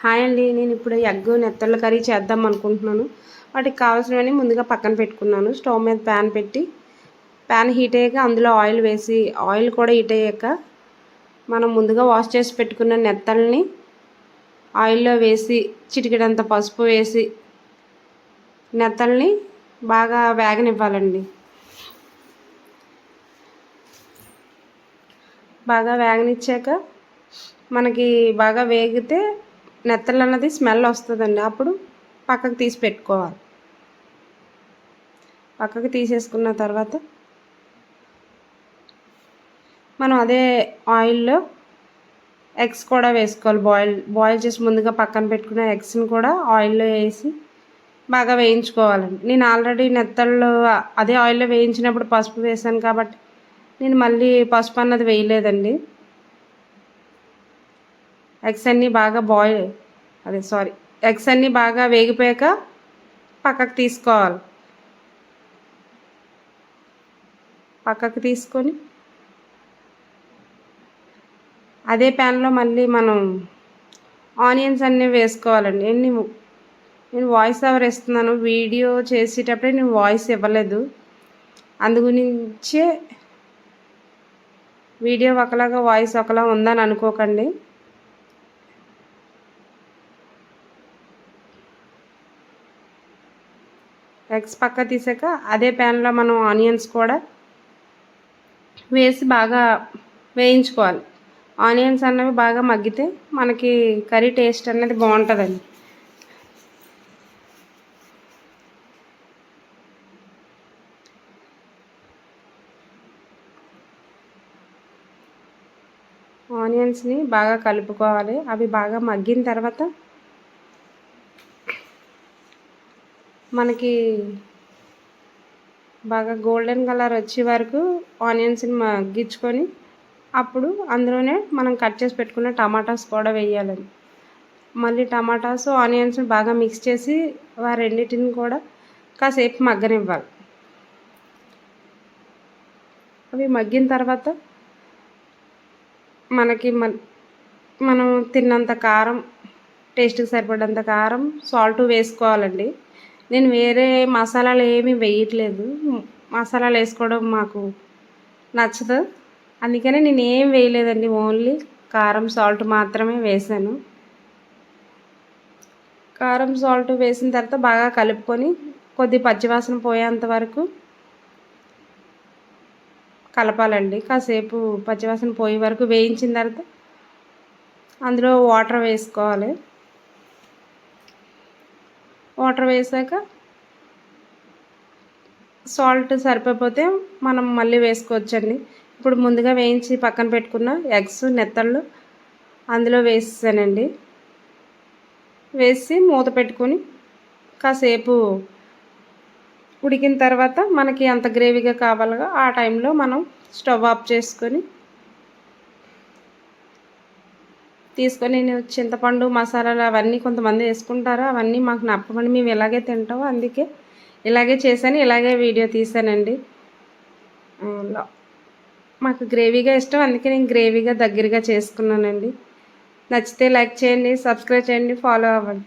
Hi అండి నేను ఇప్పుడు ఎగ్ నెత్తళ్ళ కర్రీ చేద్దాం అనుకుంటున్నాను. వాటికి కావాల్సినవన్నీ ముందుగా పక్కన పెట్టుకున్నాను. స్టవ్ మీద ప్యాన్ పెట్టి ప్యాన్ హీట్ అయ్యాక అందులో ఆయిల్ వేసి ఆయిల్ కూడా హీట్ అయ్యాక మనం ముందుగా వాష్ చేసి పెట్టుకున్న నెత్తల్ని ఆయిల్లో వేసి చిటికెడంత పసుపు వేసి నెత్తల్ని బాగా వేగనివ్వాలండి. బాగా వేగనిచ్చాక మనకి బాగా వేగితే నెత్తలు అన్నది స్మెల్ వస్తుందండి. అప్పుడు పక్కకు తీసి పెట్టుకోవాలి. పక్కకు తీసేసుకున్న తర్వాత మనం అదే ఆయిల్లో ఎగ్స్ కూడా వేసుకోవాలి. బాయిల్ బాయిల్ చేసి ముందుగా పక్కన పెట్టుకున్న ఎగ్స్ని కూడా ఆయిల్లో వేసి బాగా వేయించుకోవాలండి. నేను ఆల్రెడీ నెత్తళ్ళు అదే ఆయిల్లో వేయించినప్పుడు పసుపు వేసాను కాబట్టి నేను మళ్ళీ పసుపు అన్నది వేయలేదండి. ఎగ్స్ అన్నీ బాగా బాయిల్ అదే సారీ ఎగ్స్ అన్నీ బాగా వేగిపోయాక పక్కకు తీసుకోవాలి. పక్కకు తీసుకొని అదే ప్యాన్లో మళ్ళీ మనం ఆనియన్స్ అన్నీ వేసుకోవాలండి. ఎన్ని నేను వాయిస్ ఓవర్ ఇస్తున్నాను వీడియో చేసేటప్పుడే నేను వాయిస్ ఇవ్వలేదు. అందు గురించే వీడియో ఒకలాగా వాయిస్ ఒకలా ఉందని అనుకోకండి. ఎగ్స్ పక్క తీసాక అదే ప్యాన్లో మనం ఆనియన్స్ కూడా వేసి బాగా వేయించుకోవాలి. ఆనియన్స్ అన్నవి బాగా మగ్గితే మనకి కర్రీ టేస్ట్ అనేది బాగుంటుందండి. ఆనియన్స్ని బాగా కలుపుకోవాలి. అవి బాగా మగ్గిన తర్వాత మనకి బాగా గోల్డెన్ కలర్ వచ్చే వరకు ఆనియన్స్ని మగ్గించుకొని అప్పుడు అందులోనే మనం కట్ చేసి పెట్టుకున్న టమాటాస్ కూడా వేయాలండి మళ్ళీ టమాటాస్ ఆనియన్స్ బాగా మిక్స్ చేసి ఆ రెండింటిని కూడా కాసేపు మగ్గనివ్వాలి. అవి మగ్గిన తర్వాత మనకి మనం తిన్నంత కారం టేస్ట్కి సరిపడంత కారం సాల్ట్ వేసుకోవాలండి. నేను వేరే మసాలాలు ఏమీ వేయట్లేదు. మసాలాలు వేసుకోవడం మాకు నచ్చదు. అందుకనే నేను ఏం వేయలేదండి ఓన్లీ కారం సాల్ట్ మాత్రమే వేసాను. కారం సాల్ట్ వేసిన తర్వాత బాగా కలుపుకొని కొద్ది పచ్చివాసన పోయేంత వరకు కలపాలండి. కాసేపు పచ్చివాసన పోయే వరకు వేయించిన తర్వాత అందులో వాటర్ వేసుకోవాలి. వాటర్ వేసాక సాల్ట్ సరిపోతే మనం మళ్ళీ వేసుకోవచ్చండి. ఇప్పుడు ముందుగా వేయించి పక్కన పెట్టుకున్న ఎగ్స్ నెత్తళ్ళు అందులో వేసానండి వేసి మూత పెట్టుకొని కాసేపు ఉడికిన తర్వాత మనకి ఎంత గ్రేవీగా కావాలో ఆ టైంలో మనం స్టవ్ ఆఫ్ చేసుకొని తీసుకొని నేను చింతపండు మసాలాలు అవన్నీ కొంతమంది వేసుకుంటారు. అవన్నీ మాకు నప్పమని మేము ఇలాగే తింటాం. అందుకే ఇలాగే చేశాను. ఇలాగే వీడియో తీసానండి మాకు గ్రేవీగా ఇష్టం. అందుకే నేను గ్రేవీగా దగ్గరగా చేసుకున్నానండి. నచ్చితే లైక్ చేయండి సబ్స్క్రైబ్ చేయండి ఫాలో అవ్వండి.